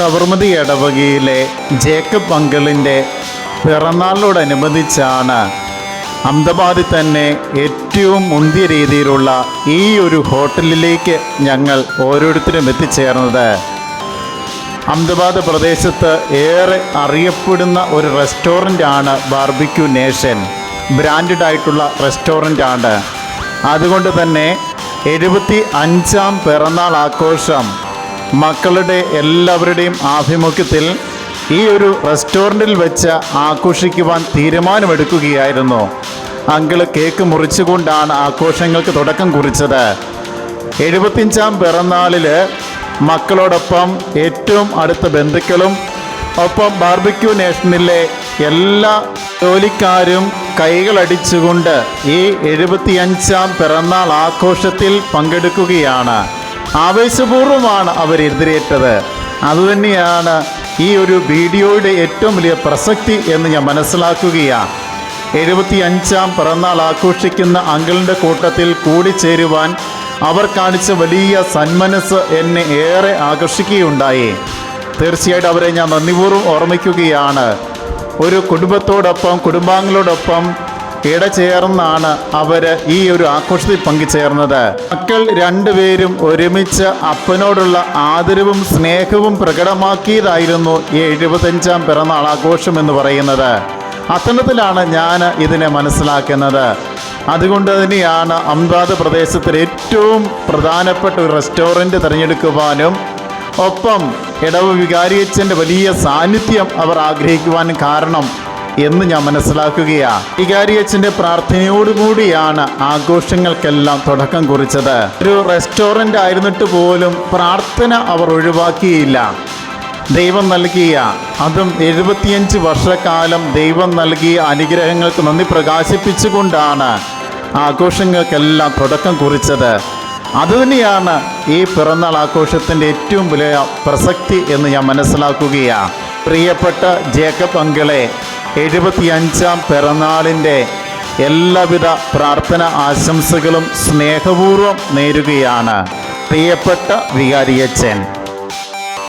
സബർമതി ഇടവകയിലെ ജേക്കബ് അങ്കിളിന്റെ പിറന്നാളിനോടനുബന്ധിച്ചാണ് അഹമ്മദാബാദിൽ തന്നെ ഏറ്റവും മുന്തിയ രീതിയിലുള്ള ഈ ഒരു ഹോട്ടലിലേക്ക് ഞങ്ങൾ ഓരോരുത്തരും എത്തിച്ചേർന്നത്. അഹമ്മദാബാദ് പ്രദേശത്ത് ഏറെ അറിയപ്പെടുന്ന ഒരു റെസ്റ്റോറന്റ് ആണ് ബാർബിക്യൂ നേഷൻ. ബ്രാൻഡഡ് ആയിട്ടുള്ള റെസ്റ്റോറന്റ് ആണ് അതുകൊണ്ട് തന്നെ എഴുപത്തി അഞ്ചാം പിറന്നാൾ ആഘോഷം മക്കളുടെ എല്ലാവരുടെയും ആഭിമുഖ്യത്തിൽ ഈ ഒരു റെസ്റ്റോറന്റിൽ വെച്ച് ആഘോഷിക്കുവാൻ തീരുമാനമെടുക്കുകയായിരുന്നു. അങ്കിൾ കേക്ക് മുറിച്ചുകൊണ്ടാണ് ആഘോഷങ്ങൾക്ക് തുടക്കം കുറിച്ചത്. എഴുപത്തിയഞ്ചാം പിറന്നാളിൽ മക്കളോടൊപ്പം ഏറ്റവും അടുത്ത ബന്ധുക്കളും ഒപ്പം ബാർബിക്യൂ നേഷനിലെ എല്ലാ ജോലിക്കാരും കൈകളടിച്ചുകൊണ്ട് ഈ എഴുപത്തിയഞ്ചാം പിറന്നാൾ ആഘോഷത്തിൽ പങ്കെടുക്കുകയാണ്. ആവേശപൂർവമാണ് അവർ എതിരേറ്റത്. അതുതന്നെയാണ് ഈ ഒരു വീഡിയോയുടെ ഏറ്റവും വലിയ പ്രസക്തി എന്ന് ഞാൻ മനസ്സിലാക്കുകയാണ്. എഴുപത്തി അഞ്ചാം പിറന്നാൾ ആഘോഷിക്കുന്ന അങ്കിളിന്റെ കൂട്ടത്തിൽ കൂടിച്ചേരുവാൻ അവർ കാണിച്ച വലിയ സന്മനസ് എന്നെ ഏറെ ആകർഷിക്കുകയുണ്ടായി. തീർച്ചയായിട്ടും അവരെ ഞാൻ നന്ദിപൂർവം ഓർമ്മിക്കുകയാണ്. ഒരു കുടുംബത്തോടൊപ്പം കുടുംബാംഗങ്ങളോടൊപ്പം ഇടചേർന്നാണ് അവർ ഈ ഒരു ആഘോഷത്തിൽ പങ്കുചേർന്നത്. മക്കൾ രണ്ടുപേരും ഒരുമിച്ച് അപ്പനോടുള്ള ആദരവും സ്നേഹവും പ്രകടമാക്കിയതായിരുന്നു ഈ എഴുപത്തഞ്ചാം പിറന്നാൾ ആഘോഷം എന്ന് പറയുന്നത്. അത്തരത്തിലാണ് ഞാൻ ഇതിനെ മനസ്സിലാക്കുന്നത്. അതുകൊണ്ട് തന്നെയാണ് അംബാദ് പ്രദേശത്തിലെ ഏറ്റവും പ്രധാനപ്പെട്ട ഒരു റെസ്റ്റോറന്റ് തിരഞ്ഞെടുക്കുവാനും ഒപ്പം ഇടവ് വികാരിയച്ഛന്റെ വലിയ സാന്നിധ്യം അവർ ആഗ്രഹിക്കുവാനും കാരണം എന്ന് ഞാൻ മനസ്സിലാക്കുകയാണ് വികാരിയച്ഛന്റെ പ്രാർത്ഥനയോടുകൂടിയാണ് ആഘോഷങ്ങൾക്കെല്ലാം തുടക്കം കുറിച്ചത്. ഒരു റെസ്റ്റോറന്റ് ആയിരുന്നിട്ട് പോലും പ്രാർത്ഥന അവർ ഒഴിവാക്കിയില്ല. ദൈവം നൽകിയ അതും എഴുപത്തിയഞ്ച് വർഷക്കാലം ദൈവം നൽകിയ അനുഗ്രഹങ്ങൾക്ക് നന്ദി പ്രകാശിപ്പിച്ചുകൊണ്ടാണ് ആഘോഷങ്ങൾക്കെല്ലാം തുടക്കം കുറിച്ചത്. അതുതന്നെയാണ് ഈ പിറന്നാൾ ആഘോഷത്തിന്റെ ഏറ്റവും വലിയ പ്രസക്തി എന്ന് ഞാൻ മനസ്സിലാക്കുകയാണ് പ്രിയപ്പെട്ട ജേക്കബ് അങ്കിളെ എഴുപത്തിയഞ്ചാം പിറന്നാളിന്റെ എല്ലാവിധ പ്രാർത്ഥന ആശംസകളും സ്നേഹപൂർവം നേരുകയാണ്. പ്രിയപ്പെട്ട വികാരിയച്ഛൻ